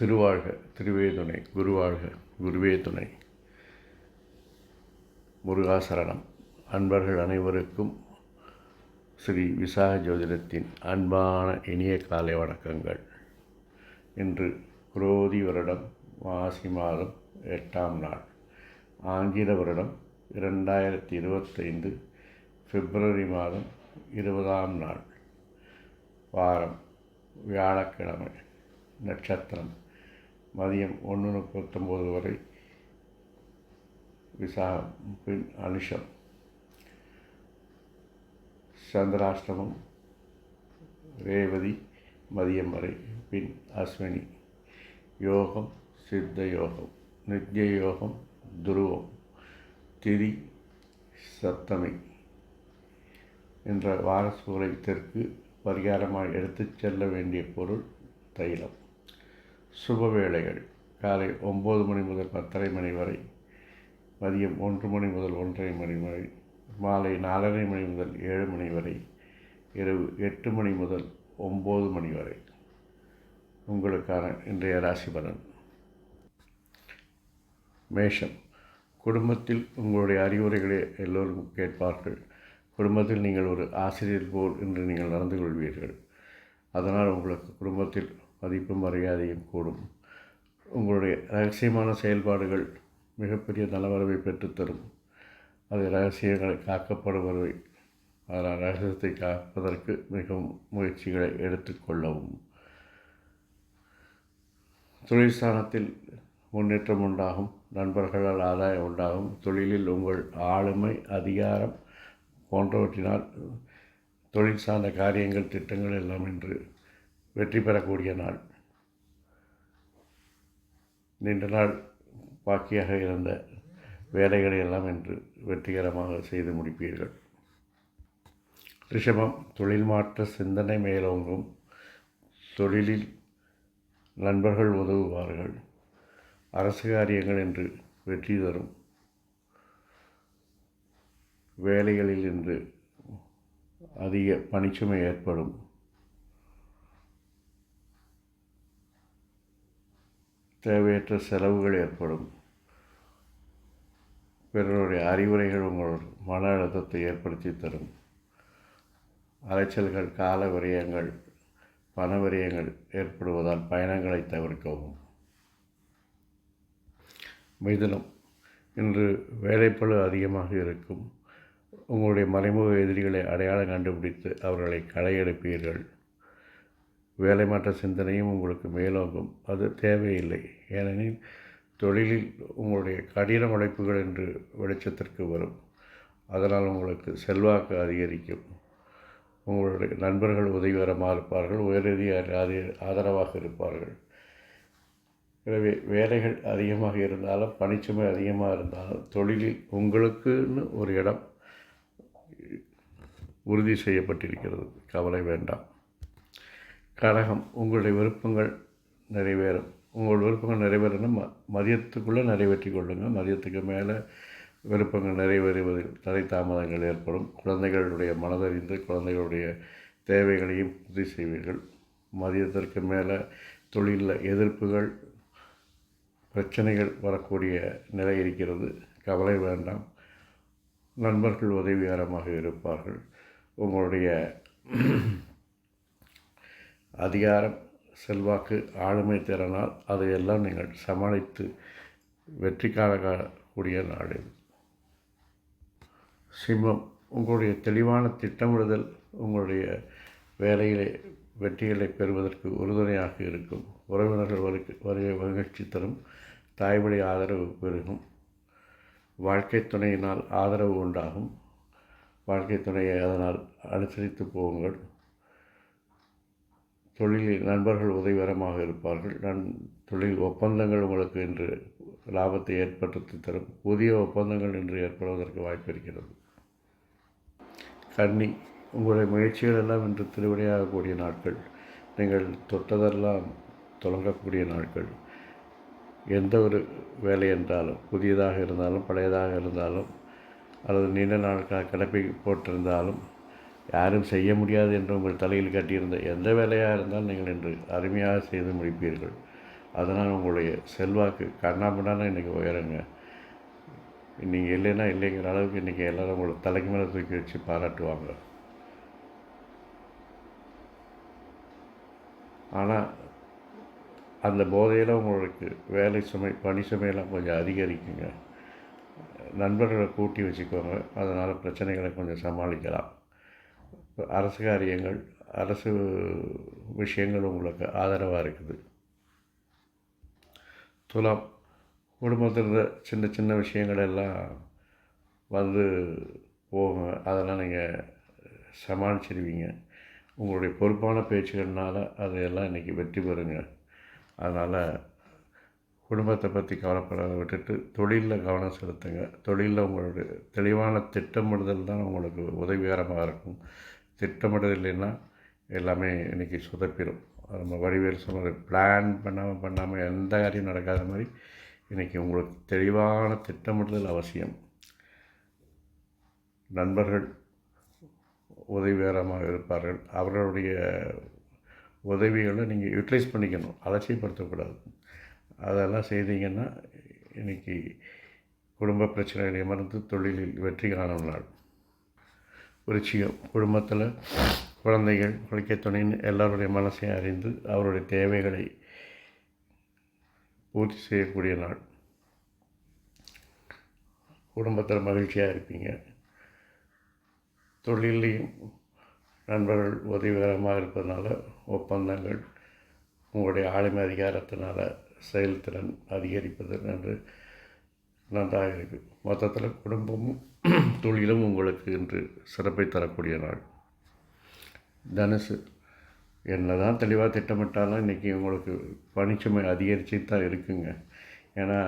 திருவாழ்க திருவே துணை குருவாழ்க குருவே துணை. முருகாசரணம். அன்பர்கள் அனைவருக்கும் ஸ்ரீ விசாக ஜோதிடத்தின் அன்பான இனிய காலை வணக்கங்கள். இன்று குரோதி வருடம் மாசி மாதம் எட்டாம் நாள். ஆங்கில வருடம் இரண்டாயிரத்தி இருபத்தைந்து பிப்ரவரி மாதம் இருபதாம் நாள். வாரம் வியாழக்கிழமை நட்சத்திரம். மதியம் ஒன்று முப்பத்தொம்போது வரை விசாகம் பின் அனுஷம். சந்திராஷ்டமம் ரேவதி மதியம் வரை பின் அஸ்வினி. யோகம் சித்த யோகம் நித்திய யோகம் துருவம் திரி சப்தமி என்ற வாரசூலத்திற்கு பரிகாரமாக எடுத்துச் செல்ல வேண்டிய பொருள் தைலம். சுப வேளைகள். காலை ஒம்பது மணி முதல் பத்தரை மணி வரை. மதியம் ஒன்று மணி முதல் ஒன்றரை மணி வரை. மாலை நாலரை மணி முதல் ஏழு மணி வரை. இரவு எட்டு மணி முதல் ஒம்பது மணி வரை. உங்களுக்கான இன்றைய ராசி பலன். மேஷம். குடும்பத்தில் உங்களுடைய அறிவுரைகளை எல்லோரும் கேட்பார்கள். குடும்பத்தில் நீங்கள் ஒரு ஆசிரியர் போல் என்று நீங்கள் நடந்து கொள்வீர்கள். அதனால் உங்களுக்கு குடும்பத்தில் மதிப்பும் மரியாதையும் கூடும். உங்களுடைய ரகசியமான செயல்பாடுகள் மிகப்பெரிய நலவரவை பெற்றுத்தரும். அது ரகசியங்களை காக்கப்படுபவை. அதனால் ரகசியத்தை காப்பதற்கு மிகவும் முயற்சிகளை எடுத்துக்கொள்ளவும் தொழில் ஸ்தானத்தில் முன்னேற்றம் உண்டாகும். நண்பர்களால் ஆதாயம் உண்டாகும். தொழிலில் உங்கள் ஆளுமை அதிகாரம் போன்றவற்றினால் தொழில் சார்ந்த காரியங்கள் திட்டங்கள் எல்லாம் இன்று வெற்றி பெறக்கூடிய நாள். நீண்ட நாள் பாக்கியாக இருந்த வேலைகளை எல்லாம் இன்று வெற்றிகரமாக செய்து முடிப்பீர்கள். ரிஷபம் தொழில் மாற்ற சிந்தனை மேலோங்கும். தொழிலில் நண்பர்கள் உதவுவார்கள். அரசு காரியங்கள் என்று வெற்றி தரும். வேலைகளில் இன்று அதிக பணிச்சுமை ஏற்படும். தேவையற்ற செலவுகள் ஏற்படும். பிறருடைய அறிவுரைகள் உங்களோட மன அழுத்தத்தை ஏற்படுத்தி தரும். அலைச்சல்கள் கால விரயங்கள் பண விரயங்கள் ஏற்படுவதால் பயணங்களை தவிர்க்கவும். மிதுனம். இன்று வேலைப்பளு அதிகமாக இருக்கும். உங்களுடைய மறைமுக எதிரிகளை அடையாளம் கண்டுபிடித்து அவர்களை களையெடுப்பீர்கள் வேலை மாற்ற சிந்தனையும் உங்களுக்கு மேலோங்கும். அது தேவையில்லை. ஏனெனில் தொழிலில் உங்களுடைய கடின உழைப்புகள் என்று வெளிச்சத்திற்கு வரும். அதனால் உங்களுக்கு செல்வாக்கு அதிகரிக்கும். உங்களுடைய நண்பர்கள் உதவிகரமாக இருப்பார்கள். உயரதிகாரி ஆதரவாக இருப்பார்கள். எனவே வேலைகள் அதிகமாக இருந்தாலும் பணிச்சுமை அதிகமாக இருந்தாலும் தொழிலில் உங்களுக்குன்னு ஒரு இடம் உறுதி செய்யப்பட்டிருக்கிறது. கவலை வேண்டாம். கரகம் உங்களுடைய விருப்பங்கள் நிறைவேறும். உங்கள் விருப்பங்கள் நிறைவேறணும் ம மதியத்துக்குள்ளே நிறைவேற்றி கொள்ளுங்கள். மதியத்துக்கு மேலே விருப்பங்கள் நிறைவேறுவதில் தடை தாமதங்கள் ஏற்படும். குழந்தைகளுடைய மனதறிந்து குழந்தைகளுடைய தேவைகளையும் பூர்த்தி செய்வீர்கள். மதியத்திற்கு மேலே தொழிலில் எதிர்ப்புகள் பிரச்சனைகள் வரக்கூடிய நிலை இருக்கிறது. கவலை வேண்டாம். நண்பர்கள் உதவிகரமாக இருப்பார்கள். உங்களுடைய அதிகாரம் செல்வாக்கு ஆளுமை திறனால் அதையெல்லாம் நீங்கள் சமாளித்து வெற்றி காணக்கூடிய நாடு சிம்மம் உங்களுடைய தெளிவான திட்டமிடுதல் உங்களுடைய வேலையிலே வெற்றிகளை பெறுவதற்கு உறுதுணையாக இருக்கும். உறவினர்கள் வருக்கு வருகை மகிழ்ச்சி தரும். தாய்மொழி ஆதரவு பெருகும். வாழ்க்கை துணையினால் ஆதரவு உண்டாகும். வாழ்க்கை துணையை அதனால் அனுசரித்து போகுங்கள் தொழிலில் நண்பர்கள் உதவிகரமாக இருப்பார்கள். நன் தொழில் ஒப்பந்தங்கள் உங்களுக்கு இன்று லாபத்தை ஏற்படுத்தி தரும். புதிய ஒப்பந்தங்கள் இன்று ஏற்படுவதற்கு வாய்ப்பு இருக்கிறது. கன்னி உங்களுடைய முயற்சிகள் எல்லாம் இன்று திருவிடையாகக்கூடிய நாட்கள். நீங்கள் தொட்டதெல்லாம் தொடங்கக்கூடிய நாட்கள். எந்த ஒரு வேலை என்றாலும் புதியதாக இருந்தாலும் பழையதாக இருந்தாலும் அல்லது நீண்ட நாட்கள் கிடப்பை போட்டிருந்தாலும் யாரும் செய்ய முடியாது என்று உங்கள் தலையில் கட்டியிருந்த எந்த வேலையாக இருந்தாலும் நீங்கள் இன்று அருமையாக செய்து முடிப்பீர்கள். அதனால் உங்களுடைய செல்வாக்கு கண்ணாமண்ணான இன்றைக்கி உயருங்க. நீங்கள் இல்லைன்னா இல்லைங்கிற அளவுக்கு இன்றைக்கி எல்லோரும் உங்களை தலைக்கு மேலே தூக்கி வச்சு பாராட்டுவாங்க. ஆனால் அந்த போதையில் உங்களுக்கு வேலை சுமை பணி சுமையெல்லாம் கொஞ்சம் அதிகரிக்குங்க. நண்பர்களை கூட்டி வச்சுக்கோங்க. அதனால் பிரச்சனைகளை கொஞ்சம் சமாளிக்கலாம். அரசு காரியங்கள் அரசு விஷயங்கள் உங்களுக்கு ஆதரவாக இருக்குது. துலாம் குடும்பத்தில் சின்ன சின்ன விஷயங்கள் எல்லாம் வந்து போகுங்க அதெல்லாம் நீங்கள் சமாளிச்சிருவீங்க. உங்களுடைய பொறுப்பான பேச்சுகள்னால் அதையெல்லாம் இன்றைக்கி வெற்றி பெறுங்க. அதனால் குடும்பத்தை பற்றி கவலைப்படாத விட்டுட்டு தொழிலில் கவனம் செலுத்துங்க. தொழிலில் உங்களுடைய தெளிவான திட்டமிடுதல் தான் உங்களுக்கு உதவிகரமாக இருக்கும். திட்டமிடுதல் இல்லைன்னா எல்லாமே இன்றைக்கி சொதப்பிடும் நம்ம வடிவேல் சொன்னது பிளான் பண்ணாமல் பண்ணாமல் எந்த காரியம் நடக்காத மாதிரி இன்றைக்கி உங்களுக்கு தெளிவான திட்டமிடுதல் அவசியம். நண்பர்கள் உதவிகரமாக இருப்பார்கள். அவர்களுடைய உதவிகளை நீங்கள் யூட்டிலைஸ் பண்ணிக்கணும். அலட்சியப்படுத்தக்கூடாது. அதெல்லாம் செய்தீங்கன்னா இன்றைக்கி குடும்ப பிரச்சனைகளை மறந்து தொழிலில் வெற்றி காணும் நாள். விருச்சிகம் குடும்பத்தில் குழந்தைகள் குளிக்க துணைன்னு எல்லாருடைய மனசையும் அறிந்து அவருடைய தேவைகளை பூர்த்தி செய்யக்கூடிய நாள். குடும்பத்தில் மகிழ்ச்சியாக இருப்பீங்க. தொழிலையும் நண்பர்கள் உதவிகரமாக இருப்பதனால ஒப்பந்தங்கள் உங்களுடைய ஆளுமை அதிகாரத்தினால் செயல்திறன் அதிகரிப்பது என்று நன்றாக இருக்குது மொத்தத்தில் குடும்பமும் தொழிலும் உங்களுக்கு இன்று சிறப்பை தரக்கூடிய நாள். தனுசு என்ன தான் தெளிவாக திட்டமிட்டாலும் இன்றைக்கி உங்களுக்கு பணிச்சுமை அதிகரித்து தான் இருக்குங்க. ஏன்னா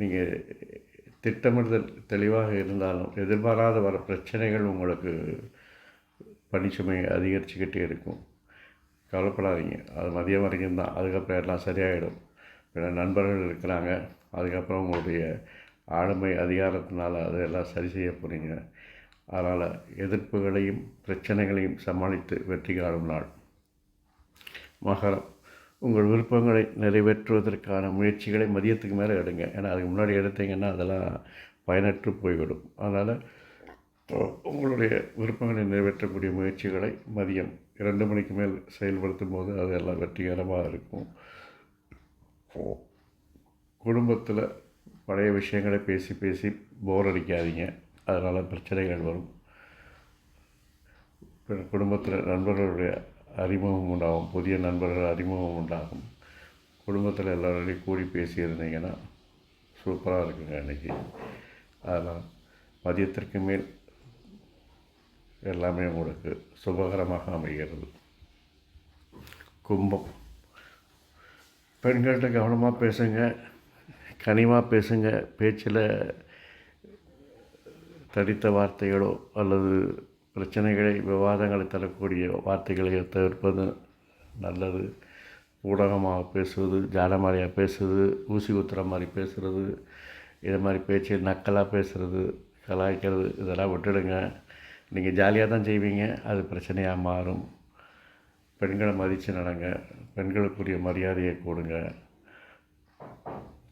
நீங்கள் திட்டமிடுதல் தெளிவாக இருந்தாலும் எதிர்பாராத வர பிரச்சனைகள் உங்களுக்கு பணிச்சுமை அதிகரிச்சுக்கிட்டே இருக்கும். கவலைப்படாதீங்க. அது மதியம் வரைக்கும் தான் அதுக்கப்புறம் எல்லாம் சரியாயிடும். பிற நண்பர்கள் இருக்கிறாங்க. அதுக்கப்புறம் உங்களுடைய ஆளுமை அதிகாரத்தினால் அதெல்லாம் சரி செய்ய போகிறீங்க அதனால் எதிர்ப்புகளையும் பிரச்சனைகளையும் சமாளித்து வெற்றி காணும் நாள். மகரம். உங்கள் விருப்பங்களை நிறைவேற்றுவதற்கான முயற்சிகளை மதியத்துக்கு மேலே எடுங்க. ஏன்னா அதுக்கு முன்னாடி எடுத்தீங்கன்னா அதெல்லாம் பயனற்று போய்விடும். அதனால் உங்களுடைய விருப்பங்களை நிறைவேற்றக்கூடிய முயற்சிகளை மதியம் இரண்டு மணிக்கு மேல் செயல்படுத்தும் போது அதெல்லாம் வெற்றிகரமாக இருக்கும். குடும்பத்தில் பழைய விஷயங்களை பேசி பேசி போர் அடிக்காதீங்க. அதனால் பிரச்சனைகள் வரும். குடும்பத்தில் நண்பர்களுடைய அறிமுகம் உண்டாகும். புதிய நண்பர்கள் அறிமுகம் உண்டாகும். குடும்பத்தில் எல்லோரோடையும் கூடி பேசியிருந்தீங்கன்னா சூப்பராக இருக்குங்க அன்றைக்கி அதனால் மதியத்திற்கு மேல் எல்லாமே உங்களுக்கு சுபகரமாக அமைகிறது. கும்பம். பெண்கள்கிட்ட கவனமாக பேசுங்க கனிவாக பேசுங்க பேச்சில் தடித்த வார்த்தைகளோ அல்லது பிரச்சனைகளை விவாதங்களை தரக்கூடிய வார்த்தைகளை தவிர்ப்பது நல்லது. ஊடகமாக பேசுவது ஜாடமாரியாக பேசுவது ஊசி குத்துற மாதிரி பேசுகிறது இது மாதிரி பேச்சு நக்கலாக பேசுகிறது கலாய்க்கிறது இதெல்லாம் விட்டுடுங்க. நீங்கள் ஜாலியாக தான் செய்வீங்க அது பிரச்சனையாக மாறும். பெண்களை மதித்து நடங்க. பெண்களுக்குரிய மரியாதையை கொடுங்க.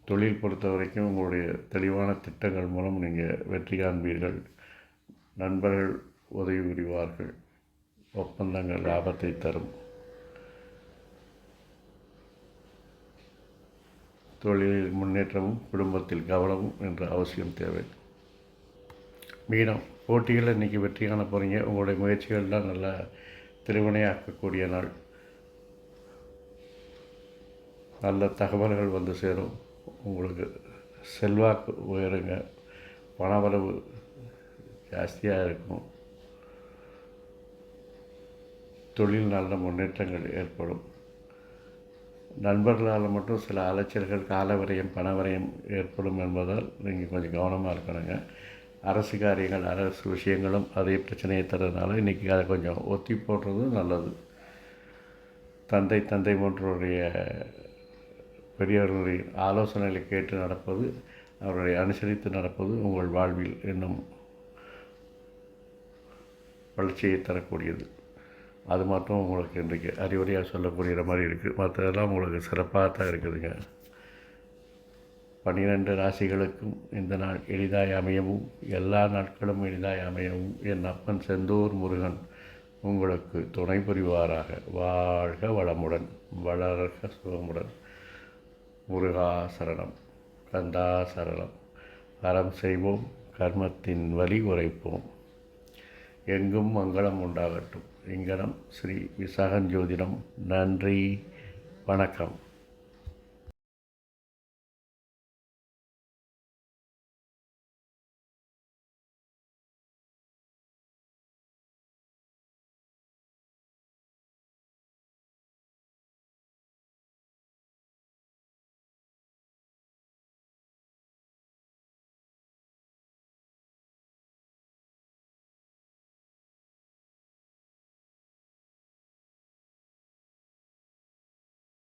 தொழில் பொறுத்த வரைக்கும் உங்களுடைய தெளிவான திட்டங்கள் மூலம் நீங்கள் வெற்றி காண்பீர்கள். நண்பர்கள் உதவி புரிவார்கள். ஒப்பந்தங்கள் லாபத்தை தரும். தொழிலில் முன்னேற்றமும் குடும்பத்தில் கவனமும் என்ற அவசியம் தேவை. மீனம் போட்டிகளில் இன்றைக்கி வெற்றி காண போகிறீங்க உங்களுடைய முயற்சிகள்லாம் நல்லா திருவினையாக்கக்கூடிய நாள். நல்ல தகவல்கள் வந்து சேரும். உங்களுக்கு செல்வாக்கு உயருங்க. பணவரவு ஜாஸ்தியாக இருக்கும். தொழில் நல்ல முன்னேற்றங்கள் ஏற்படும். நண்பர்களால் மட்டும் சில அலைச்சல்கள் கால பணவரையும் ஏற்படும் என்பதால் நீங்கள் கொஞ்சம் கவனமாக இருக்கணுங்க. அரசு காரியங்கள் அரசு விஷயங்களும் அதே பிரச்சனையை தரதுனால இன்றைக்கி அதை கொஞ்சம் ஒத்தி போடுறது நல்லது. தந்தை தந்தை போன்றவருடைய பெரியவர்களுடைய ஆலோசனைகளை கேட்டு நடப்பது அவர்களை அனுசரித்து நடப்பது உங்கள் வாழ்வில் இன்னும் வளர்ச்சியை தரக்கூடியது. அது மட்டும் உங்களுக்கு இன்றைக்கு அறிவுரையாக சொல்லக்கூடிய மாதிரி இருக்குது மற்றதெல்லாம் உங்களுக்கு சிறப்பாக தான் இருக்குதுங்க. பன்னிரெண்டு ராசிகளுக்கும் இந்த நாள் எளிதாய் அமையவும் எல்லா நாட்களும் எளிதாய் அமையவும். என் அப்பன் செந்தூர் முருகன் உங்களுக்கு துணை புரிவாராக. வாழ்க வளமுடன் வளர்க சுகமுடன். முருகா சரணம் கந்தா சரணம். அறம் செய்வோம் கர்மத்தின் வழி உரைப்போம் எங்கும் மங்களம் உண்டாகட்டும். இங்கனம் ஸ்ரீ விசாகன் ஜோதிடம் நன்றி வணக்கம்.